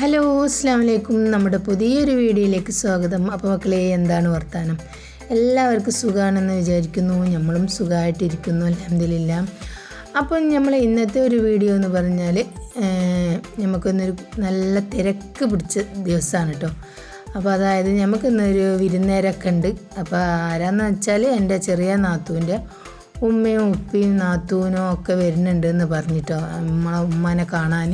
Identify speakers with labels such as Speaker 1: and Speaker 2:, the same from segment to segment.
Speaker 1: Hello അസ്സാം വലൈക്കും നമ്മുടെ പുതിയൊരു വീഡിയോയിലേക്ക് സ്വാഗതം. അപ്പോൾ മക്കളെ എന്താണ് വർത്താനം? എല്ലാവർക്കും സുഖമാണെന്ന് വിചാരിക്കുന്നു. നമ്മളും സുഖമായിട്ടിരിക്കുന്നു അലഹമില്ല അപ്പം നമ്മൾ ഇന്നത്തെ ഒരു വീഡിയോ എന്ന് പറഞ്ഞാൽ നമുക്കൊന്നൊരു നല്ല തിരക്ക് പിടിച്ച ദിവസമാണ് കേട്ടോ അപ്പോൾ അതായത് നമുക്കിന്നൊരു വിരുന്നേരൊക്കെ ഉണ്ട്. അപ്പോൾ ആരാന്ന് വെച്ചാൽ എന്റെ ചെറിയ നാത്തൂന്റെ ഉമ്മയും ഉപ്പയും നാത്തൂനും ഒക്കെ വരുന്നുണ്ട് എന്ന് പറഞ്ഞിട്ടോ. നമ്മളെ ഉമ്മനെ കാണാൻ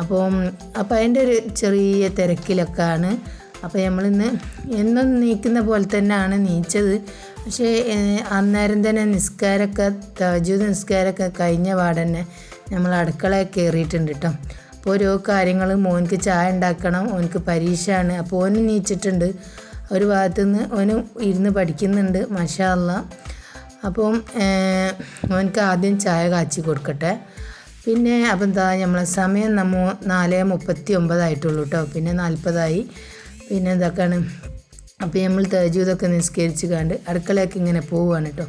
Speaker 1: അപ്പം അപ്പം അതിന്റെ ഒരു ചെറിയ തിരക്കിലൊക്കെ ആണ് അപ്പോൾ നമ്മളിന്ന് എന്നും നീക്കുന്ന പോലെ തന്നെയാണ് നീച്ചത്. പക്ഷേ അന്നേരം തന്നെ നിസ്കാരമൊക്കെ തജൂദ് നിസ്കാരമൊക്കെ കഴിഞ്ഞ പാടന്നെ നമ്മൾ അടുക്കള കയറിയിട്ടുണ്ട് കേട്ടോ. അപ്പോൾ ഓരോ കാര്യങ്ങൾ മോനിക്ക് ചായ ഉണ്ടാക്കണം ഓനിക്ക് പരീക്ഷയാണ്. അപ്പോൾ ഓന് നീച്ചിട്ടുണ്ട്. ഒരു ഭാഗത്തു നിന്ന് ഓന് ഇരുന്ന് പഠിക്കുന്നുണ്ട് മഷാ അല്ലാ അപ്പം ഓനിക്ക് ആദ്യം ചായ കാച്ചി കൊടുക്കട്ടെ. പിന്നെ അപ്പം എന്താ നമ്മളെ സമയം നമ്മൾ നാല് മുപ്പത്തി ഒമ്പതായിട്ടുള്ളൂ കേട്ടോ പിന്നെ നാൽപ്പതായി പിന്നെ എന്താക്കാണ് അപ്പോൾ നമ്മൾ തേജൂതൊക്കെ നിസ്കരിച്ച് കണ്ട് അടുക്കളയൊക്കെ ഇങ്ങനെ പോവുകയാണ് കേട്ടോ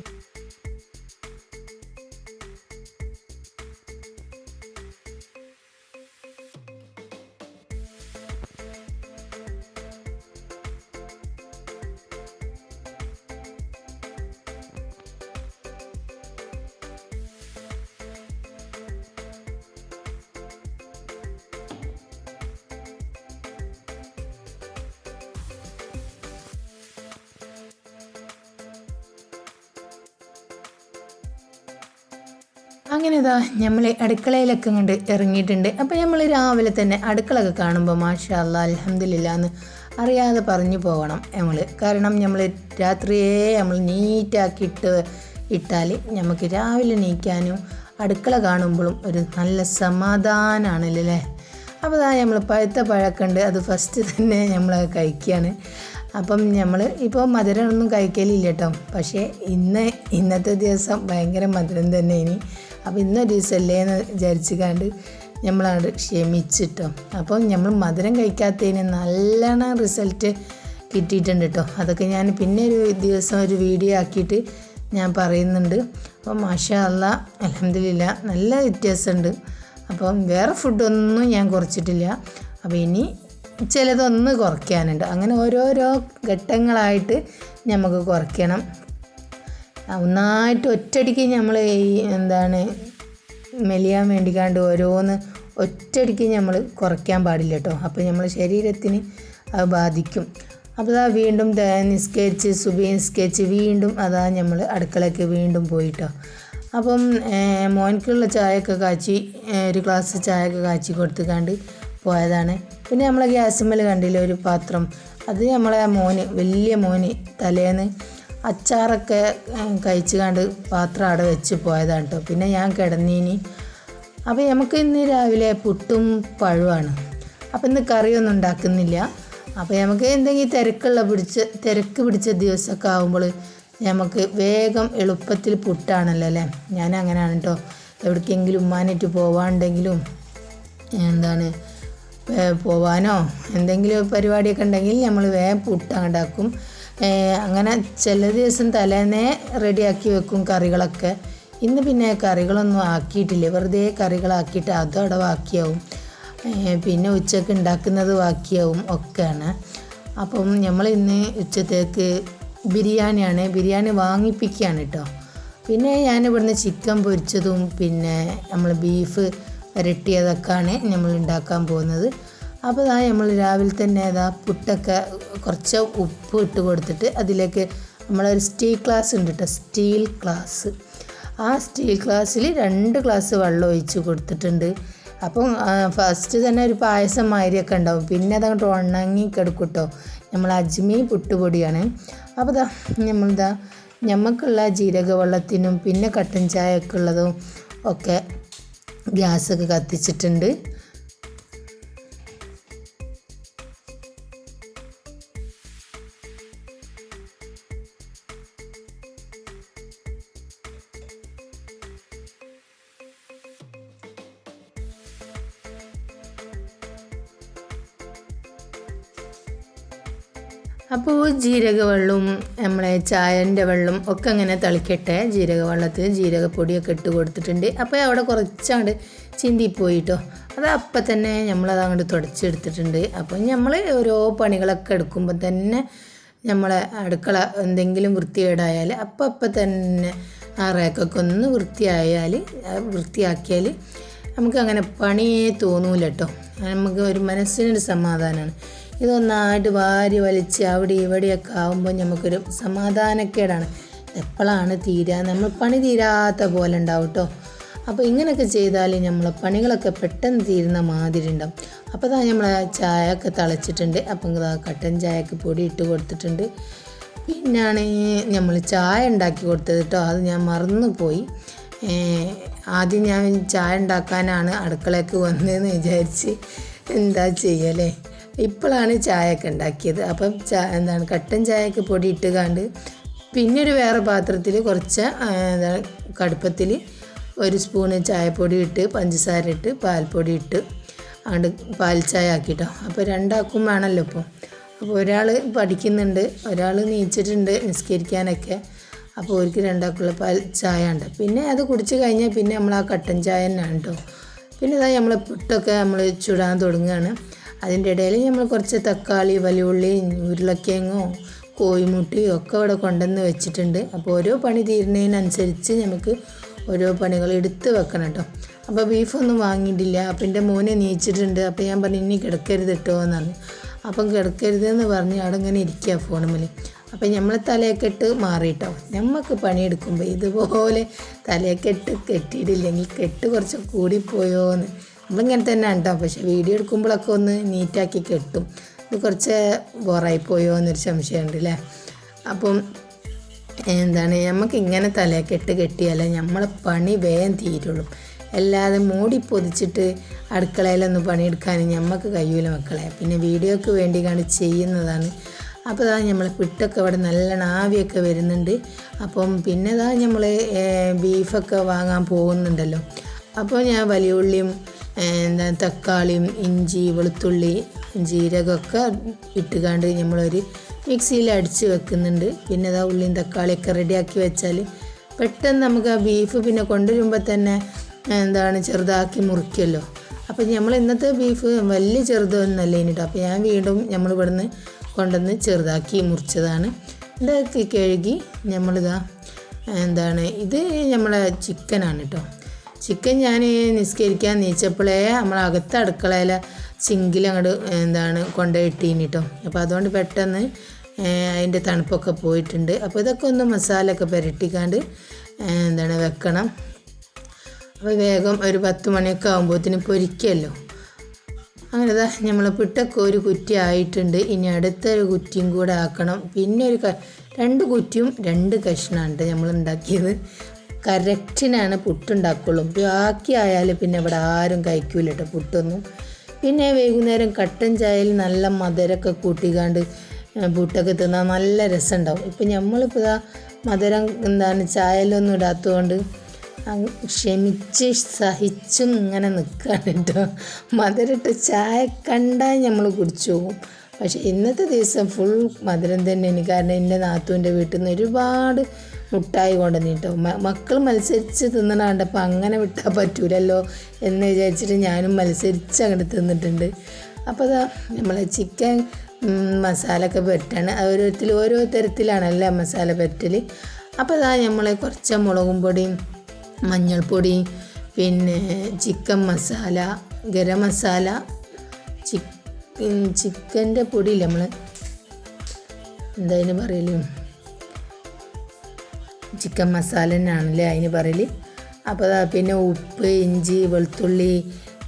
Speaker 1: നമ്മൾ അടുക്കളയിലൊക്കെ കണ്ട് ഇറങ്ങിയിട്ടുണ്ട്. അപ്പോൾ നമ്മൾ രാവിലെ തന്നെ അടുക്കളൊക്കെ കാണുമ്പോൾ മാഷാ അലഹമില്ല എന്ന് അറിയാതെ പറഞ്ഞു പോകണം നമ്മൾ കാരണം നമ്മൾ രാത്രിയേ നമ്മൾ നീറ്റാക്കിയിട്ട് ഇട്ടാൽ നമുക്ക് രാവിലെ നീക്കാനും അടുക്കള കാണുമ്പോഴും ഒരു നല്ല സമാധാനമാണല്ലോ അല്ലേ അപ്പോൾ അതാ നമ്മൾ പഴുത്ത പഴക്കുണ്ട് അത് ഫസ്റ്റ് തന്നെ നമ്മൾ കഴിക്കുകയാണ് അപ്പം നമ്മൾ ഇപ്പോൾ മധുരമൊന്നും കഴിക്കലില്ല കേട്ടോ പക്ഷേ ഇന്ന് ഇന്നത്തെ ദിവസം ഭയങ്കര മധുരം തന്നെ ഇനി. അപ്പോൾ ഇന്നൊരു ദിവസമല്ലേ എന്ന് വിചാരിച്ച് കണ്ട് നമ്മളത് ക്ഷമിച്ചിട്ടോ. അപ്പം നമ്മൾ മധുരം കഴിക്കാത്തതിന് നല്ലോണം റിസൾട്ട് കിട്ടിയിട്ടുണ്ട് കേട്ടോ അതൊക്കെ ഞാൻ പിന്നെ ഒരു ദിവസം ഒരു വീഡിയോ ആക്കിയിട്ട് ഞാൻ പറയുന്നുണ്ട്. അപ്പോൾ മാഷാ അല്ല അലഹമില്ല നല്ല വ്യത്യാസമുണ്ട് അപ്പം വേറെ ഫുഡൊന്നും ഞാൻ കുറച്ചിട്ടില്ല. അപ്പോൾ ഇനി ചിലതൊന്ന് കുറയ്ക്കാനുണ്ട്. അങ്ങനെ ഓരോരോ ഘട്ടങ്ങളായിട്ട് നമുക്ക് കുറയ്ക്കണം. ഒന്നായിട്ട് ഒറ്റയടിക്ക് നമ്മൾ ഈ എന്താണ് മെലിയാൻ വേണ്ടിക്കാണ്ട് ഓരോന്ന് ഒറ്റയടിക്ക് നമ്മൾ കുറയ്ക്കാൻ പാടില്ല കേട്ടോ അപ്പോൾ നമ്മൾ ശരീരത്തിന് അത് ബാധിക്കും. അപ്പോൾ അതാ വീണ്ടും നിസ്കരിച്ച് സുബി നിസ്കരിച്ച് വീണ്ടും അതാ നമ്മൾ അടുക്കളയ്ക്ക് വീണ്ടും പോയിട്ടോ. അപ്പം മോൻക്കുള്ള ചായയൊക്കെ കാച്ചി ഒരു ഗ്ലാസ് ചായയൊക്കെ കാച്ചി കൊടുത്തുകാണ്ട് പോയതാണ്. പിന്നെ നമ്മളെ ഗ്യാസ് മേൽ കണ്ടില്ല ഒരു പാത്രം? അത് നമ്മളെ മോന് വലിയ മോന് തലേന്ന് അച്ചാറൊക്കെ കഴിച്ചു കണ്ട് പാത്രം അവിടെ വെച്ച് പോയതാണ് കേട്ടോ പിന്നെ ഞാൻ കിടന്നീനി. അപ്പോൾ നമുക്ക് ഇന്ന് രാവിലെ പുട്ടും പഴമാണ് അപ്പോൾ ഇന്ന് കറിയൊന്നും ഉണ്ടാക്കുന്നില്ല. അപ്പോൾ നമുക്ക് എന്തെങ്കിലും തിരക്കുള്ള പിടിച്ച തിരക്ക് പിടിച്ച ദിവസമൊക്കെ ആകുമ്പോൾ നമുക്ക് വേഗം എളുപ്പത്തിൽ പുട്ടാണല്ലോ അല്ലേ? ഞാൻ അങ്ങനെയാണ് കേട്ടോ എവിടേക്കെങ്കിലും ഉമ്മാനായിട്ട് പോവാണ്ടെങ്കിലും എന്താണ് പോവാനോ? എന്തെങ്കിലും പരിപാടിയൊക്കെ ഉണ്ടെങ്കിൽ നമ്മൾ വേഗം പുട്ട് ഉണ്ടാക്കും. അങ്ങനെ ചില ദിവസം തലേന്നേ റെഡിയാക്കി വെക്കും കറികളൊക്കെ. ഇന്ന് പിന്നെ കറികളൊന്നും ആക്കിയിട്ടില്ല. വെറുതെ കറികളാക്കിയിട്ട് അതും അവിടെ ബാക്കിയാവും പിന്നെ ഉച്ചയ്ക്ക് ഉണ്ടാക്കുന്നത് ബാക്കിയാവും ഒക്കെയാണ്. അപ്പം നമ്മൾ ഇന്ന് ഉച്ചത്തേക്ക് ബിരിയാണിയാണ്. ബിരിയാണി വാങ്ങിപ്പിക്കുകയാണ് കേട്ടോ പിന്നെ ഞാൻ ഇവിടുന്ന് ചിക്കൻ പൊരിച്ചതും പിന്നെ നമ്മൾ ബീഫ് വരട്ടിയതൊക്കെയാണ് നമ്മൾ ഉണ്ടാക്കാൻ പോകുന്നത്. അപ്പോൾ ഇതാ നമ്മൾ രാവിലെ തന്നെ ഏതാ പുട്ടൊക്കെ കുറച്ച് ഉപ്പ് ഇട്ട് കൊടുത്തിട്ട് അതിലേക്ക് നമ്മളൊരു സ്റ്റീൽ ഗ്ലാസ് ഉണ്ട് കേട്ടോ സ്റ്റീൽ ഗ്ലാസ്. ആ സ്റ്റീൽ ഗ്ലാസ്സിൽ രണ്ട് ഗ്ലാസ് വെള്ളം ഒഴിച്ച് കൊടുത്തിട്ടുണ്ട്. അപ്പം ഫസ്റ്റ് തന്നെ ഒരു പായസം മാതിരിയൊക്കെ ഉണ്ടാവും. പിന്നെ അതങ്ങോട്ട് ഉണങ്ങി കിടക്കും കേട്ടോ നമ്മൾ അജ്മി പുട്ടുപൊടിയാണ്. അപ്പോൾ ഇതാ നമ്മളിതാ ഞമ്മക്കുള്ള ജീരക വെള്ളത്തിനും പിന്നെ കട്ടൻ ചായയൊക്കെ ഉള്ളതും ഒക്കെ ഗ്യാസൊക്കെ കത്തിച്ചിട്ടുണ്ട്. അപ്പോൾ ജീരകവെള്ളവും നമ്മളെ ചായന്റെ വെള്ളം ഒക്കെ അങ്ങനെ തളിക്കട്ടെ. ജീരക വെള്ളത്തിൽ ജീരകപ്പൊടിയൊക്കെ ഇട്ട് കൊടുത്തിട്ടുണ്ട്. അപ്പോൾ അവിടെ കുറച്ചാണ്ട് ചിന്തിപ്പോയിട്ടോ. അത് അപ്പം തന്നെ നമ്മളത് അങ്ങോട്ട് തുടച്ചെടുത്തിട്ടുണ്ട്. അപ്പം നമ്മൾ ഓരോ പണികളൊക്കെ എടുക്കുമ്പോൾ തന്നെ നമ്മളെ അടുക്കള എന്തെങ്കിലും വൃത്തികേടായാൽ അപ്പം അപ്പം തന്നെ ആ റേക്കൊക്കെ ഒന്ന് വൃത്തിയായാൽ വൃത്തിയാക്കിയാൽ നമുക്ക് അങ്ങനെ പണിയേ തോന്നൂല നമുക്ക് ഒരു മനസ്സിനൊരു സമാധാനമാണ് ഇതൊന്നായിട്ട് വാരി വലിച്ച് അവിടെ ഇവിടെയൊക്കെ ആകുമ്പോൾ നമുക്കൊരു സമാധാനക്കേടാണ്. എപ്പോഴാണ് തീരാ? നമ്മൾ പണി തീരാത്ത പോലെ ഉണ്ടാവും കേട്ടോ അപ്പോൾ ഇങ്ങനെയൊക്കെ ചെയ്താൽ നമ്മളെ പണികളൊക്കെ പെട്ടെന്ന് തീരുന്ന മാതിരി ഉണ്ടാവും. അപ്പോൾ ഇതാ നമ്മൾ ചായ ഒക്കെ തിളച്ചിട്ടുണ്ട്. അപ്പം ഇതാ കട്ടൻ ചായക്ക് പൊടി ഇട്ട് കൊടുത്തിട്ടുണ്ട്. പിന്നാണ് നമ്മൾ ചായ ഉണ്ടാക്കി കൊടുത്തത് കേട്ടോ അത് ഞാൻ മറന്നു പോയി ഏഹ് ആദ്യം ഞാൻ ചായ ഉണ്ടാക്കാനാണ് അടുക്കളയ്ക്ക് വന്നതെന്ന് വിചാരിച്ച് എന്താ ചെയ്യലേ? ഇപ്പോഴാണ് ചായയൊക്കെ ഉണ്ടാക്കിയത്. അപ്പം ചാ എന്താണ് കട്ടൻ ചായക്ക് പൊടി ഇട്ട് കണ്ട് പിന്നെ ഒരു വേറെ പാത്രത്തിൽ കുറച്ച് എന്താണ് കടുപ്പത്തിൽ ഒരു സ്പൂണ് ചായപ്പൊടി ഇട്ട് പഞ്ചസാര ഇട്ട് പാൽപ്പൊടി ഇട്ട് അങ്ങോട്ട് പാൽ ചായ ആക്കിട്ടോ. അപ്പോൾ രണ്ടാക്കും വേണമല്ലോ ഇപ്പോൾ അപ്പോൾ ഒരാൾ പഠിക്കുന്നുണ്ട് ഒരാൾ നീച്ചിട്ടുണ്ട് നിസ്കരിക്കാനൊക്കെ. അപ്പോൾ അവർക്ക് രണ്ടാക്കുള്ള പാൽ ചായ ഉണ്ട്. പിന്നെ അത് കുടിച്ച് കഴിഞ്ഞാൽ പിന്നെ നമ്മൾ ആ കട്ടൻ ചായ തന്നെയാണ് കേട്ടോ. പിന്നെ ഇതാ നമ്മൾ പുട്ടൊക്കെ നമ്മൾ ചുടാൻ തുടങ്ങുകയാണ്. അതിന്റെ ഇടയിൽ നമ്മൾ കുറച്ച് തക്കാളി വലിയുള്ളി ഉരുളക്കിഴങ്ങോ കോഴിമുട്ടയോ ഒക്കെ ഇവിടെ കൊണ്ടുവന്ന് വെച്ചിട്ടുണ്ട്. അപ്പോൾ ഓരോ പണി തീരുന്നതിനനുസരിച്ച് നമുക്ക് ഓരോ പണികൾ എടുത്ത് വെക്കണം കേട്ടോ. അപ്പോൾ ബീഫൊന്നും വാങ്ങിയിട്ടില്ല. അപ്പം എന്റെ മോനെ നീച്ചിട്ടുണ്ട്. അപ്പോൾ ഞാൻ പറഞ്ഞു ഇനി കിടക്കരുത് കേട്ടോ എന്ന് പറഞ്ഞു അപ്പം കിടക്കരുതെന്ന് പറഞ്ഞ് അവിടെ ഇങ്ങനെ ഇരിക്കുക ഫോണുമ്മൽ അപ്പം നമ്മൾ തലയക്കെട്ട് മാറിയിട്ടോ. നമുക്ക് പണിയെടുക്കുമ്പോൾ ഇതുപോലെ തലയക്കെട്ട് കെട്ടിയിട്ടില്ലെങ്കിൽ കെട്ട് കുറച്ച് കൂടിപ്പോയോ എന്ന് നമ്മളിങ്ങനെ തന്നെ ഉണ്ടോ പക്ഷെ വീഡിയോ എടുക്കുമ്പോഴൊക്കെ ഒന്ന് നീറ്റാക്കി കെട്ടും. ഇത് കുറച്ച് ബോറായിപ്പോയോ എന്നൊരു സംശയമുണ്ട് അല്ലേ അപ്പം എന്താണ് നമുക്ക് ഇങ്ങനെ തലക്കെട്ട് കെട്ടിയാലേ നമ്മളെ പണി വേഗം തീരുള്ളൂ. അല്ലാതെ മൂടി പൊതിച്ചിട്ട് അടുക്കളയിലൊന്നും പണിയെടുക്കാൻ നമുക്ക് കഴിയൂല മക്കളെ. പിന്നെ വീഡിയോക്ക് വേണ്ടി കണ്ട് ചെയ്യുന്നതാണ്. അപ്പോൾ ഇതാ നമ്മൾ പിട്ടൊക്കെ ഇവിടെ നല്ല ആവിയൊക്കെ വരുന്നുണ്ട്. അപ്പം പിന്നെ ഇതാ നമ്മൾ ബീഫൊക്കെ വാങ്ങാൻ പോകുന്നുണ്ടല്ലോ. അപ്പോൾ ഞാൻ വലിയ ഉള്ളിയും എന്താ തക്കാളിയും ഇഞ്ചി വെളുത്തുള്ളി ജീരകമൊക്കെ ഇട്ടുകാണ്ട് നമ്മളൊരു മിക്സിയിൽ അടിച്ച് വെക്കുന്നുണ്ട്. പിന്നെ ഇതാ ഉള്ളിയും തക്കാളിയൊക്കെ റെഡിയാക്കി വെച്ചാൽ പെട്ടെന്ന് നമുക്ക് ആ ബീഫ് പിന്നെ കൊണ്ടുവരുമ്പോൾ തന്നെ എന്താണ് ചെറുതാക്കി മുറിക്കുമല്ലോ അപ്പോൾ നമ്മൾ ഇന്നത്തെ ബീഫ് വലിയ ചെറുതൊന്നല്ല ഇനിട്ടോ അപ്പോൾ ഞാൻ വീണ്ടും നമ്മൾ ഇവിടുന്ന് കൊണ്ടുവന്ന് ചെറുതാക്കി മുറിച്ചതാണ്. ഇതൊക്കെ കഴുകി നമ്മളിതാ എന്താണ് ഇത് നമ്മളെ ചിക്കനാണ് കേട്ടോ ചിക്കൻ ഞാൻ നിസ്കരിക്കാൻ നീച്ചപ്പോഴേ നമ്മൾ അകത്ത് അടുക്കളയിലെ സിങ്കിൽ അങ്ങോട്ട് എന്താണ് കൊണ്ടുപോയിട്ടീനി കേട്ടോ അപ്പോൾ അതുകൊണ്ട് പെട്ടെന്ന് അതിന്റെ തണുപ്പൊക്കെ പോയിട്ടുണ്ട്. അപ്പോൾ ഇതൊക്കെ ഒന്ന് മസാലയൊക്കെ പുരട്ടിക്കാണ്ട് എന്താണ് വെക്കണം. അപ്പോൾ വേഗം ഒരു പത്ത് മണിയൊക്കെ ആകുമ്പോഴത്തേന് പൊരിക്കുമല്ലോ അങ്ങനെ ഇതാ നമ്മൾ പിട്ടൊക്കെ ഒരു കുറ്റി ആയിട്ടുണ്ട്. ഇനി അടുത്തൊരു കുറ്റിയും കൂടെ ആക്കണം. പിന്നെ ഒരു രണ്ട് കുറ്റിയും രണ്ട് കഷ്ണമാണ് നമ്മൾ ഉണ്ടാക്കിയത്. കറക്റ്റിനാണ് പുട്ടുണ്ടാക്കുള്ളൂ. ബാക്കി ആയാൽ പിന്നെ ഇവിടെ ആരും കഴിക്കൂല കേട്ടോ പുട്ടൊന്നും. പിന്നെ വൈകുന്നേരം കട്ടൻ ചായയിൽ നല്ല മധുരമൊക്കെ കൂട്ടിക്കാണ്ട് പുട്ടൊക്കെ തിന്നാൽ നല്ല രസമുണ്ടാവും ഇപ്പം നമ്മളിപ്പോൾ ഇതാ മധുരം എന്താണ് ചായയിലൊന്നും ഇടാത്തതുകൊണ്ട് ക്ഷമിച്ച് സഹിച്ചും ഇങ്ങനെ നിൽക്കുകയാണ് കേട്ടോ. ചായ കണ്ടാൽ നമ്മൾ കുടിച്ചു പോകും. പക്ഷേ ഇന്നത്തെ ദിവസം ഫുൾ മധുരം തന്നെയാണ്. കാരണം എന്റെ നാത്തുവിന്റെ വീട്ടിൽ നിന്ന് ഒരുപാട് മുട്ടായി കൊണ്ടുവന്നു കേട്ടോ. മക്കൾ മത്സരിച്ച് തിന്നണ കണ്ടപ്പോൾ അങ്ങനെ വിട്ടാൽ പറ്റൂലല്ലോ എന്ന് വിചാരിച്ചിട്ട് ഞാനും മത്സരിച്ച് അങ്ങോട്ട് തിന്നിട്ടുണ്ട്. അപ്പോൾ അതാ നമ്മളെ ചിക്കൻ മസാല ഒക്കെ പെരട്ടാണ് ഓരോരുത്തർ ഓരോ തരത്തിലാണല്ലേ മസാല പെരട്ടൽ അപ്പോൾ അതാ നമ്മളെ കുറച്ച് മുളകും പൊടിയും മഞ്ഞൾപ്പൊടി പിന്നെ ചിക്കൻ മസാല ഗരം മസാല ചിക്കൻ ചിക്കന്റെ പൊടിയില്ല നമ്മൾ എന്താ അതിന് പറയൽ? ചിക്കൻ മസാല തന്നെയാണല്ലേ അതിന് പറയൽ? അപ്പോൾ പിന്നെ ഉപ്പ് ഇഞ്ചി വെളുത്തുള്ളി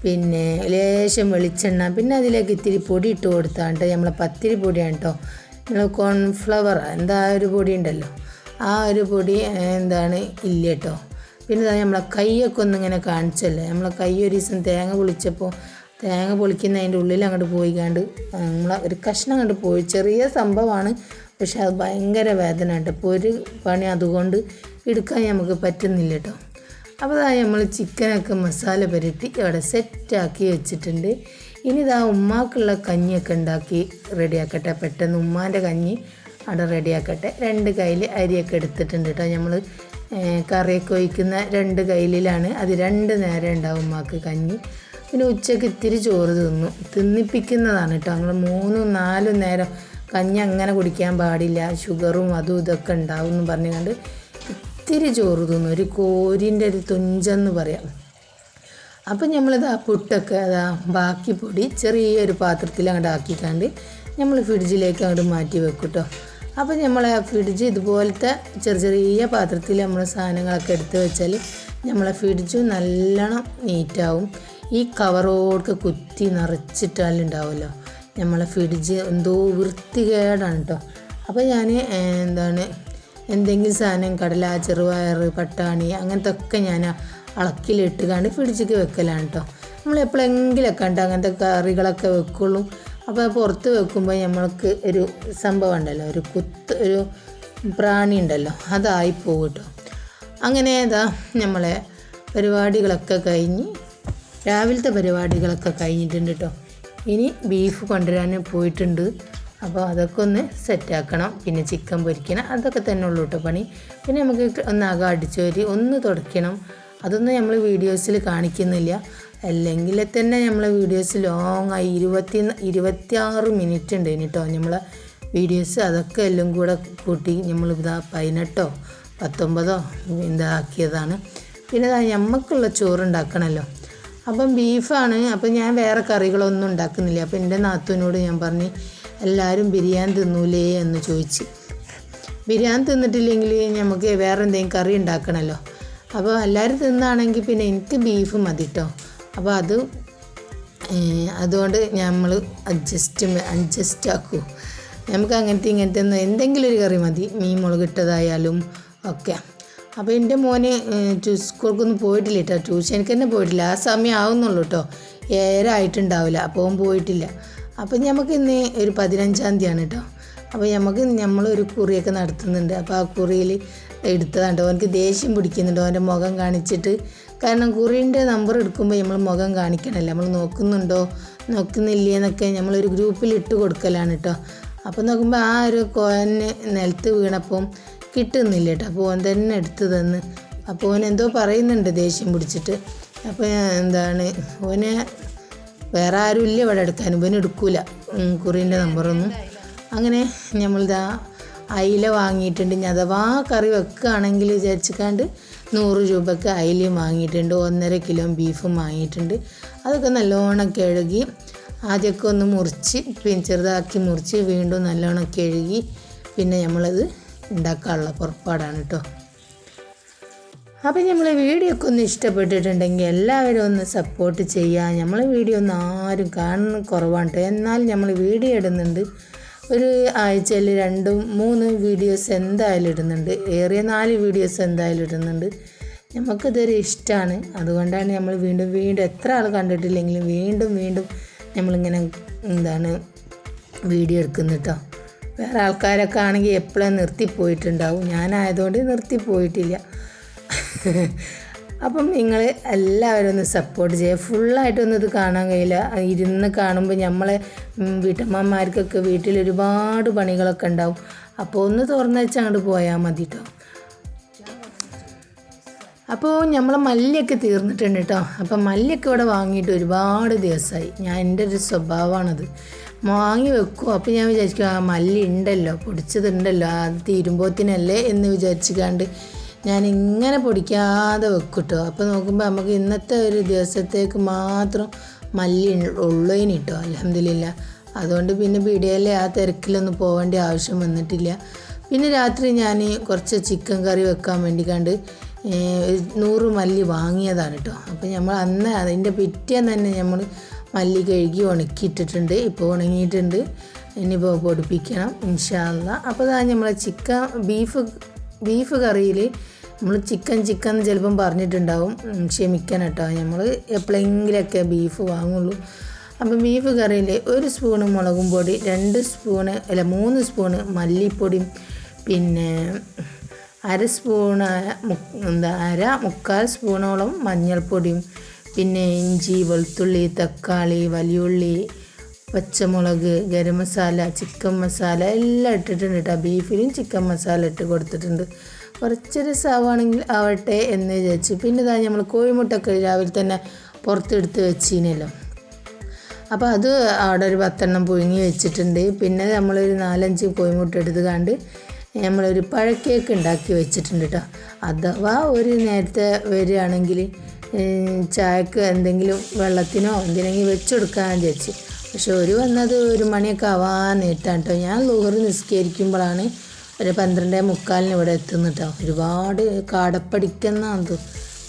Speaker 1: പിന്നെ ലേശം വെളിച്ചെണ്ണ പിന്നെ അതിലേക്ക് ഇത്തിരി പൊടി ഇട്ട് കൊടുത്താണ്ട് നമ്മളെ പത്തിരി പൊടിയാണ് കേട്ടോ നമ്മൾ കോൺഫ്ലവർ എന്താ ഒരു പൊടി ഉണ്ടല്ലോ ആ ഒരു പൊടി എന്താണ് ഇല്ല കേട്ടോ പിന്നെ നമ്മളെ കൈയൊക്കെ ഒന്നിങ്ങനെ കാണിച്ചല്ലേ? നമ്മളെ കൈ ഒരു ദിവസം തേങ്ങ പൊളിച്ചപ്പോൾ തേങ്ങ പൊളിക്കുന്ന അതിന്റെ ഉള്ളിൽ അങ്ങോട്ട് പോയി കണ്ട് നമ്മളെ ഒരു കഷ്ണം അങ്ങോട്ട് പോയി. ചെറിയ സംഭവമാണ് പക്ഷെ അത് ഭയങ്കര വേദന ഉണ്ട് ഇപ്പോൾ ഒരു പണി അതുകൊണ്ട് എടുക്കാൻ നമുക്ക് പറ്റുന്നില്ല കേട്ടോ. അപ്പോൾ ഇതാ നമ്മൾ ചിക്കനൊക്കെ മസാല പുരട്ടി അവിടെ സെറ്റാക്കി വെച്ചിട്ടുണ്ട്. ഇനി ഇതാ ഉമ്മാക്കുള്ള കഞ്ഞിയൊക്കെ ഉണ്ടാക്കി റെഡിയാക്കട്ടെ. പെട്ടെന്ന് ഉമ്മാന്റെ കഞ്ഞി അവിടെ റെഡിയാക്കട്ടെ. രണ്ട് കയ്യിൽ അരിയൊക്കെ എടുത്തിട്ടുണ്ട് കേട്ടോ. നമ്മൾ കറിയൊക്കെ ഒഴിക്കുന്ന രണ്ട് കയ്യിലാണ് അത് രണ്ട് നേരം ഉണ്ടാവും ഉമ്മാക്ക് കഞ്ഞി. പിന്നെ ഉച്ചയ്ക്ക് ഇത്തിരി ചോറ് തിന്നു. തിന്നിപ്പിക്കുന്നതാണ് കേട്ടോ. നമ്മൾ മൂന്നും നാലും നേരം കഞ്ഞി അങ്ങനെ കുടിക്കാൻ പാടില്ല. ഷുഗറും അതും ഇതൊക്കെ ഉണ്ടാവും എന്ന് പറഞ്ഞുകൊണ്ട് ഇത്തിരി ചോറ് തിന്നു. ഒരു കോരിന്റെ ഒരു തുഞ്ചെന്ന് പറയാം. അപ്പം നമ്മളിത് പുട്ടൊക്കെ അതാ ബാക്കി പൊടി ചെറിയൊരു പാത്രത്തിൽ അങ്ങോട്ട് ആക്കിക്കാണ്ട് നമ്മൾ ഫ്രിഡ്ജിലേക്ക് അങ്ങോട്ട് മാറ്റി വെക്കും കേട്ടോ. അപ്പം നമ്മൾ ഫ്രിഡ്ജ് ഇതുപോലത്തെ ചെറിയ ചെറിയ പാത്രത്തിൽ നമ്മൾ സാധനങ്ങളൊക്കെ എടുത്ത് വെച്ചാൽ നമ്മളെ ഫ്രിഡ്ജ് നല്ലോണം നീറ്റാവും ഈ കവറോടൊക്കെ കുത്തി നിറച്ചിട്ടാലുണ്ടാവുമല്ലോ നമ്മളെ ഫ്രിഡ്ജ് എന്തോ വൃത്തികേടാണ് കേട്ടോ അപ്പോൾ ഞാൻ എന്താണ് എന്തെങ്കിലും സാധനം കടല ചെറുപയർ പട്ടാണി അങ്ങനത്തെ ഒക്കെ ഞാൻ അളക്കിലിട്ട് കണ്ട് ഫ്രിഡ്ജിക്ക് വെക്കലാണ് കേട്ടോ നമ്മൾ എപ്പോഴെങ്കിലൊക്കെ ഉണ്ട് അങ്ങനത്തെ കറികളൊക്കെ വെക്കുള്ളൂ. അപ്പോൾ പുറത്ത് വെക്കുമ്പോൾ നമ്മൾക്ക് ഒരു സംഭവം ഉണ്ടല്ലോ ഒരു കുത്ത് ഒരു പ്രാണി ഉണ്ടല്ലോ അതായി പോകും കേട്ടോ. അങ്ങനെ ഇതാ നമ്മളെ പരിപാടികളൊക്കെ കഴിഞ്ഞ് രാവിലത്തെ പരിപാടികളൊക്കെ കഴിഞ്ഞിട്ടുണ്ട് കേട്ടോ. ഇനി ബീഫ് കൊണ്ടുവരാൻ പോയിട്ടുണ്ട്. അപ്പോൾ അതൊക്കെ ഒന്ന് സെറ്റാക്കണം പിന്നെ ചിക്കൻ പൊരിക്കണം അതൊക്കെ തന്നെ ഉള്ളൂ കേട്ടോ പണി. പിന്നെ നമുക്ക് ഒന്ന് അകം അടിച്ചോരി ഒന്ന് തുടയ്ക്കണം. അതൊന്നും നമ്മൾ വീഡിയോസിൽ കാണിക്കുന്നില്ല. അല്ലെങ്കിൽ തന്നെ നമ്മളെ വീഡിയോസ് ലോങ് ആയി ഇരുപത്തി ഇരുപത്തിയാറ് മിനിറ്റ് ഉണ്ട് കേട്ടോ നമ്മളെ വീഡിയോസ് അതൊക്കെ എല്ലാം കൂടെ കൂട്ടി നമ്മൾ ഇതാ പതിനെട്ടോ പത്തൊമ്പതോ ഇതാക്കിയതാണ്. പിന്നെ ഇതാ ചോറുണ്ടാക്കണമല്ലോ അപ്പം ബീഫാണ്. അപ്പം ഞാൻ വേറെ കറികളൊന്നും ഉണ്ടാക്കുന്നില്ല. അപ്പം എന്റെ നാത്തുവിനോട് ഞാൻ പറഞ്ഞ് എല്ലാവരും ബിരിയാണി തിന്നൂലേ? എന്ന് ചോദിച്ച്. ബിരിയാണി തിന്നിട്ടില്ലെങ്കിൽ നമുക്ക് വേറെ എന്തെങ്കിലും കറി ഉണ്ടാക്കണമല്ലോ അപ്പോൾ എല്ലാവരും തിന്നാണെങ്കിൽ പിന്നെ എനിക്ക് ബീഫ് മതി കേട്ടോ അപ്പോൾ അത് അതുകൊണ്ട് നമ്മൾ അഡ്ജസ്റ്റ് അഡ്ജസ്റ്റ് ആക്കൂ. നമുക്ക് അങ്ങനത്തെ ഇങ്ങനത്തെ ഒന്നും എന്തെങ്കിലും ഒരു കറി മതി. മീൻ മുളകിട്ടതായാലും ഒക്കെ. അപ്പോൾ എന്റെ മോന് സ്കൂൾക്കൊന്നും പോയിട്ടില്ല കേട്ടോ ട്യൂഷനിക്ക് തന്നെ പോയിട്ടില്ല. ആ സമയം ആവുന്നുള്ളൂ കേട്ടോ ഏറെ ആയിട്ടുണ്ടാവില്ല. അപ്പോൾ അവൻ പോയിട്ടില്ല. അപ്പം നമുക്ക് ഇന്ന് ഒരു പതിനഞ്ചാം തീയതിയാണ് കേട്ടോ അപ്പോൾ നമുക്ക് നമ്മളൊരു കുറിയൊക്കെ നടത്തുന്നുണ്ട്. അപ്പോൾ ആ കുറിയിൽ എടുത്തതാണ് അവനക്ക് ദേഷ്യം പിടിക്കുന്നുണ്ട്. അവന്റെ മുഖം കാണിച്ചിട്ട് കാരണം കുറിന്റെ നമ്പർ എടുക്കുമ്പോൾ നമ്മൾ മുഖം കാണിക്കണമല്ലോ നമ്മൾ നോക്കുന്നുണ്ടോ? നോക്കുന്നില്ലേ എന്നൊക്കെ നമ്മളൊരു ഗ്രൂപ്പിൽ ഇട്ട് കൊടുക്കലാണ് കേട്ടോ അപ്പോൾ നോക്കുമ്പോൾ ആ ഒരു കോയന് നിലത്ത് വീണപ്പം കിട്ടുന്നില്ല കേട്ടോ അപ്പോൾ ഓൻ തന്നെ എടുത്തു തന്ന്. അപ്പോൾ ഓൻ എന്തോ പറയുന്നുണ്ട് ദേഷ്യം പിടിച്ചിട്ട്. അപ്പോൾ എന്താണ് ഓനെ വേറെ ആരും ഇല്ല ഇവിടെ എടുക്കാൻ ഇവന് എടുക്കൂല കുറിന്റെ നമ്പറൊന്നും. അങ്ങനെ നമ്മളിതാ അയില വാങ്ങിയിട്ടുണ്ട്. ഇനി അഥവാ കറി വെക്കുകയാണെങ്കിൽ വിചാരിച്ചിക്കാണ്ട് നൂറ് രൂപയ്ക്ക് അയിലയും വാങ്ങിയിട്ടുണ്ട്. ഒന്നര കിലോ ബീഫും വാങ്ങിയിട്ടുണ്ട്. അതൊക്കെ നല്ലോണം കഴുകി ആദ്യമൊക്കെ ഒന്ന് മുറിച്ച് പിന്നെ ചെറുതാക്കി മുറിച്ച് വീണ്ടും നല്ലോണം കഴുകി പിന്നെ നമ്മളത് ഉണ്ടാക്കാനുള്ള പുറപ്പാടാണ് കേട്ടോ അപ്പം നമ്മൾ വീഡിയോ ഒക്കെ ഒന്ന് ഇഷ്ടപ്പെട്ടിട്ടുണ്ടെങ്കിൽ എല്ലാവരും ഒന്ന് സപ്പോർട്ട് ചെയ്യുക നമ്മൾ വീഡിയോ ഒന്നും ആരും കാണുന്ന കുറവാണ് കേട്ടോ എന്നാൽ നമ്മൾ വീഡിയോ ഇടുന്നുണ്ട്. ഒരു ആഴ്ചയിൽ രണ്ടും മൂന്ന് വീഡിയോസ് എന്തായാലും ഇടുന്നുണ്ട്. ഏറിയ നാല് വീഡിയോസ് എന്തായാലും ഇടുന്നുണ്ട്. നമുക്കിതൊരു ഇഷ്ടമാണ് അതുകൊണ്ടാണ് നമ്മൾ വീണ്ടും വീണ്ടും എത്ര ആൾ കണ്ടിട്ടില്ലെങ്കിലും വീണ്ടും വീണ്ടും നമ്മളിങ്ങനെ എന്താണ് വീഡിയോ എടുക്കുന്നത് കേട്ടോ വേറെ ആൾക്കാരൊക്കെ ആണെങ്കിൽ എപ്പോഴും നിർത്തിപ്പോയിട്ടുണ്ടാവും? ഞാനായതുകൊണ്ട് നിർത്തിപ്പോയിട്ടില്ല. അപ്പം നിങ്ങൾ എല്ലാവരും ഒന്ന് സപ്പോർട്ട് ചെയ്യുക ഫുള്ളായിട്ടൊന്നും ഇത് കാണാൻ കഴിയില്ല. ഇരുന്ന് കാണുമ്പോൾ നമ്മളെ വീട്ടമ്മമാർക്കൊക്കെ വീട്ടിൽ ഒരുപാട് പണികളൊക്കെ ഉണ്ടാവും. അപ്പോൾ ഒന്ന് തുറന്നു വെച്ച് അങ്ങോട്ട് പോയാൽ മതി കേട്ടോ അപ്പോൾ നമ്മൾ മല്ലിയൊക്കെ തീർന്നിട്ടുണ്ട് കേട്ടോ അപ്പം മല്ലിയൊക്കെ ഇവിടെ വാങ്ങിയിട്ട് ഒരുപാട് ദിവസമായി ഞാൻ എന്റെ ഒരു സ്വഭാവമാണത്. വാങ്ങി വെക്കും. അപ്പോൾ ഞാൻ വിചാരിക്കും ആ മല്ലി ഉണ്ടല്ലോ പൊടിച്ചതുണ്ടല്ലോ അത് തീരുമ്പോത്തിനല്ലേ എന്ന് വിചാരിച്ചിക്കാണ്ട് ഞാൻ ഇങ്ങനെ പൊടിക്കാതെ വെക്കും അപ്പോൾ നോക്കുമ്പോൾ നമുക്ക് ഇന്നത്തെ ഒരു ദിവസത്തേക്ക് മാത്രം മല്ലി ഉള്ളതിന് കേട്ടോ അലഹമില്ല അതുകൊണ്ട് പിന്നെ പിടിയല്ലേ ആ തിരക്കിലൊന്നും പോകേണ്ട ആവശ്യം വന്നിട്ടില്ല. പിന്നെ രാത്രി ഞാൻ കുറച്ച് ചിക്കൻ കറി വെക്കാൻ വേണ്ടി കണ്ട് നൂറ് മല്ലി വാങ്ങിയതാണ് കേട്ടോ അപ്പോൾ നമ്മൾ അന്ന് അതിന്റെ പിറ്റേന്ന് തന്നെ നമ്മൾ മല്ലി കഴുകി ഉണക്കിയിട്ടിട്ടുണ്ട്. ഇപ്പോൾ ഉണങ്ങിയിട്ടുണ്ട്. ഇനിയിപ്പോൾ പൊടിപ്പിക്കണം ഇൻഷാല്ല അപ്പോൾ അതാ നമ്മളെ ചിക്കൻ ബീഫ് ബീഫ് കറിയിൽ നമ്മൾ ചിക്കൻ ചിക്കൻ ചിലപ്പം പറഞ്ഞിട്ടുണ്ടാവും. ക്ഷമിക്കാൻ കേട്ടോ നമ്മൾ എപ്പോഴെങ്കിലൊക്കെ ബീഫ് വാങ്ങുള്ളൂ. അപ്പം ബീഫ് കറിയിൽ ഒരു സ്പൂണ് മുളകും പൊടി രണ്ട് സ്പൂണ് അല്ല മൂന്ന് സ്പൂണ് മല്ലിപ്പൊടിയും പിന്നെ അര സ്പൂണ് എന്താ അര മുക്കാൽ സ്പൂണോളം മഞ്ഞൾപ്പൊടിയും പിന്നെ ഇഞ്ചി വെളുത്തുള്ളി തക്കാളി വലിയുള്ളി പച്ചമുളക് ഗരം മസാല ചിക്കൻ മസാല എല്ലാം ഇട്ടിട്ടുണ്ട് കേട്ടോ. ബീഫിലും ചിക്കൻ മസാല ഇട്ട് കൊടുത്തിട്ടുണ്ട്. കുറച്ച് രസമാണെങ്കിൽ ആവട്ടെ എന്ന് വിചാരിച്ചു. പിന്നെ ഇതാ നമ്മൾ കോഴിമുട്ടൊക്കെ രാവിലെ തന്നെ പുറത്തെടുത്ത് വെച്ചീനല്ലോ. അപ്പോൾ അത് അവിടെ ഒരു പത്തെണ്ണം പുഴുങ്ങി വെച്ചിട്ടുണ്ട്. പിന്നെ നമ്മളൊരു നാലഞ്ച് കോഴിമുട്ട എടുത്ത് കണ്ട് നമ്മളൊരു പഴക്കേക്ക് ഉണ്ടാക്കി വെച്ചിട്ടുണ്ട് കേട്ടോ. അഥവാ ഒരു നേരത്തെ വരികയാണെങ്കിൽ ചായക്ക് എന്തെങ്കിലും വെള്ളത്തിനോ എന്തിനെങ്കിലും വെച്ചെടുക്കാൻ വിചാരിച്ച്. പക്ഷെ ഒരു വന്നത് ഒരു മണിയൊക്കെ ആവാൻ നേട്ടാണ് കേട്ടോ. ഞാൻ ലോഹറ് നിസ്കരിക്കുമ്പോഴാണ് ഒരു പന്ത്രണ്ടേ മുക്കാലിന് ഇവിടെ എത്തുന്നു കേട്ടോ. ഒരുപാട് കാടപ്പടിക്കെന്നാണ്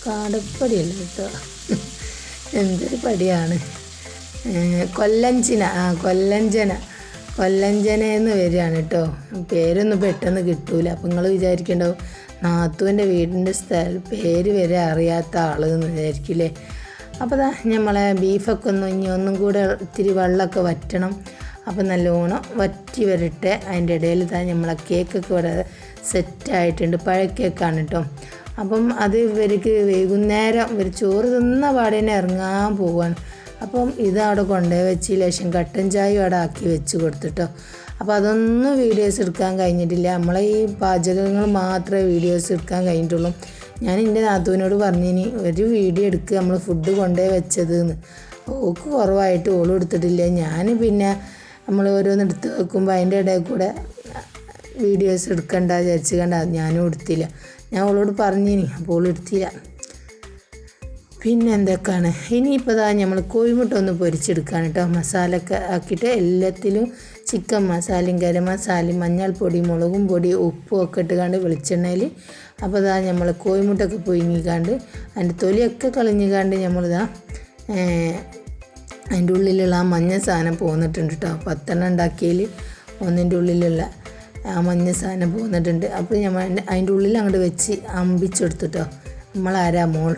Speaker 1: കാടപ്പടിയല്ല കേട്ടോ. എന്തൊരു പടിയാണ്. കൊല്ലഞ്ചന കൊല്ലഞ്ചിന ആ കൊല്ലഞ്ചന കൊല്ലഞ്ചന എന്ന് വരികയാണ് കേട്ടോ. പേരൊന്നും പെട്ടെന്ന് കിട്ടൂല. അപ്പം നിങ്ങൾ വിചാരിക്കണ്ടാവും നാത്തുവിന്റെ വീടിന്റെ സ്ഥല പേര് വരെ അറിയാത്ത ആൾ എന്ന് വിചാരിക്കില്ലേ? അപ്പോൾ ദാ നമ്മളെ ബീഫൊക്കെ ഒന്ന് ഇനി ഒന്നും കൂടെ ഇത്തിരി വെള്ളമൊക്കെ വറ്റണം. അപ്പോൾ നല്ലോണം വറ്റി വരട്ടെ. അതിന്റെ ഇടയിൽ താ നമ്മളെ കേക്കൊക്കെ ഇവിടെ സെറ്റായിട്ടുണ്ട്. പഴയ കേക്കാണ് കേട്ടോ അപ്പം അത് ഇവർക്ക് വൈകുന്നേരം ഇവർ ചോറ് തിന്ന പാടേനെ ഇറങ്ങാൻ പോവാണ്. അപ്പം ഇതവിടെ കൊണ്ടേ വെച്ച് ലേശം കട്ടൻ ചായ അവിടെ ആക്കി വെച്ച് കൊടുത്തിട്ടോ അപ്പോൾ അതൊന്നും വീഡിയോസ് എടുക്കാൻ കഴിഞ്ഞിട്ടില്ല. നമ്മളെ ഈ പാചകങ്ങൾ മാത്രമേ വീഡിയോസ് എടുക്കാൻ കഴിഞ്ഞിട്ടുള്ളൂ. ഞാൻ എന്റെ നാത്തുവിനോട് പറഞ്ഞിനി ഒരു വീഡിയോ എടുക്കുക നമ്മൾ ഫുഡ് കൊണ്ടേ വെച്ചത് എന്ന് ഓക്ക് കുറവായിട്ട് ഓളും എടുത്തിട്ടില്ല ഞാൻ പിന്നെ നമ്മൾ ഓരോന്ന് എടുത്ത് വെക്കുമ്പോൾ അതിന്റെ ഇടയിൽ കൂടെ വീഡിയോസ് എടുക്കണ്ട വിചാരിച്ച് കണ്ട ഞാനും എടുത്തില്ല. ഞാൻ ഓളോട് പറഞ്ഞിനി അപ്പോൾ ഓൾ എടുത്തില്ല. പിന്നെ എന്തൊക്കെയാണ്? ഇനിയിപ്പോൾ ഇതാ നമ്മൾ കോഴിമുട്ട ഒന്ന് പൊരിച്ചെടുക്കുകയാണ് കേട്ടോ മസാല ഒക്കെ ആക്കിയിട്ട് എല്ലാത്തിലും ചിക്കൻ മസാലയും ഗരം മസാലയും മഞ്ഞൾപ്പൊടി മുളകും പൊടി ഉപ്പും ഒക്കെ ഇട്ടുകൊണ്ട് വെളിച്ചെണ്ണയിൽ അപ്പോൾ ഇതാ നമ്മൾ കോഴിമുട്ടൊക്കെ പൊയിങ്ങിക്കാണ്ട് അതിന്റെ തൊലിയൊക്കെ കളഞ്ഞിക്കാണ്ട് നമ്മളിതാ അതിന്റെ ഉള്ളിലുള്ള ആ മഞ്ഞ സാധനം പോന്നിട്ടുണ്ട് കേട്ടോ പത്തെണ്ണം ഉണ്ടാക്കിയതിൽ ഒന്നിന്റെ ഉള്ളിലുള്ള ആ മഞ്ഞ സാധനം പോന്നിട്ടുണ്ട്. അപ്പോൾ നമ്മൾ അതിന്റെ ഉള്ളിൽ അങ്ങോട്ട് വെച്ച് അമ്പിച്ചെടുത്തിട്ടോ. നമ്മളാരാ മോൾ?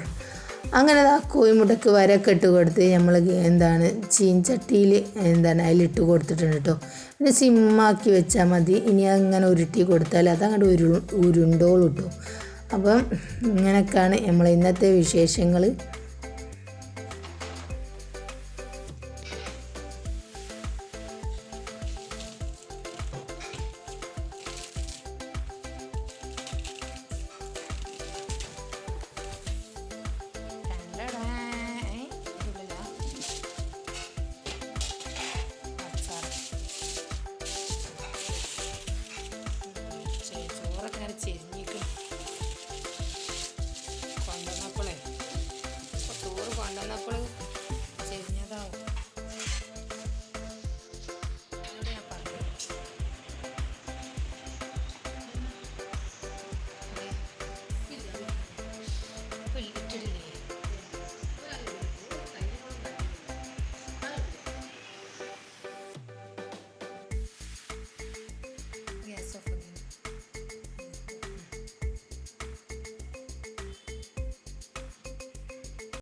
Speaker 1: അങ്ങനെ ആ കോയിമുട്ടക്ക് വരൊക്കെ ഇട്ട് കൊടുത്ത് നമ്മൾ എന്താണ് ചീൻചട്ടിയിൽ എന്താണ് അതിലിട്ട് കൊടുത്തിട്ടുണ്ട് കേട്ടോ പിന്നെ സിമ്മാക്കി വെച്ചാൽ മതി. ഇനി അങ്ങനെ ഉരുട്ടി കൊടുത്താൽ അതങ്ങോട്ട് ഉരു ഉരുണ്ടോളും കേട്ടോ അപ്പം ഇങ്ങനെയൊക്കെയാണ് നമ്മൾ ഇന്നത്തെ വിശേഷങ്ങൾ pasando por